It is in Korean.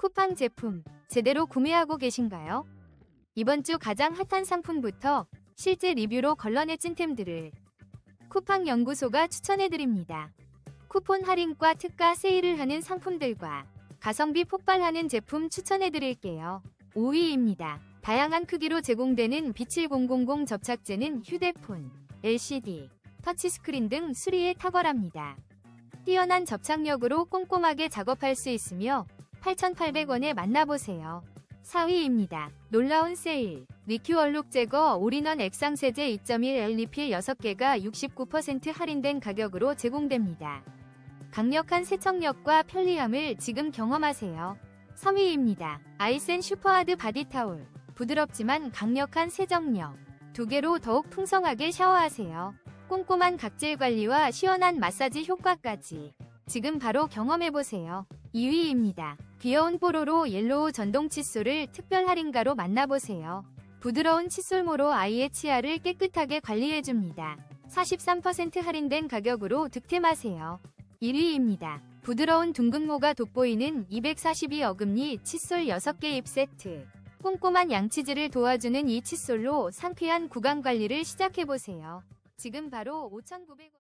쿠팡 제품 제대로 구매하고 계신가요? 이번 주 가장 핫한 상품부터 실제 리뷰로 걸러내 찐템들을 쿠팡 연구소가 추천해드립니다. 쿠폰 할인과 특가 세일을 하는 상품들과 가성비 폭발하는 제품 추천해드릴게요. 5위입니다. 다양한 크기로 제공되는 B7000 접착제는 휴대폰, LCD, 터치스크린 등 수리에 탁월합니다. 뛰어난 접착력으로 꼼꼼하게 작업할 수 있으며 8,800원에 만나보세요. 4위입니다. 놀라운 세일. 리큐 얼룩 제거 올인원 액상 세제 2.1L 리필 6개가 69% 할인된 가격으로 제공됩니다. 강력한 세척력과 편리함을 지금 경험하세요. 3위입니다. 아이센 슈퍼하드 바디 타올. 부드럽지만 강력한 세정력. 두 개로 더욱 풍성하게 샤워하세요. 꼼꼼한 각질 관리와 시원한 마사지 효과까지. 지금 바로 경험해보세요. 2위입니다. 귀여운 뽀로로 옐로우 전동 칫솔을 특별 할인가로 만나보세요. 부드러운 칫솔모로 아이의 치아를 깨끗하게 관리해줍니다. 43% 할인된 가격으로 득템하세요. 1위입니다. 부드러운 둥근모가 돋보이는 242 어금니 칫솔 6개 입 세트. 꼼꼼한 양치질을 도와주는 이 칫솔로 상쾌한 구강 관리를 시작해보세요. 지금 바로 5,900원.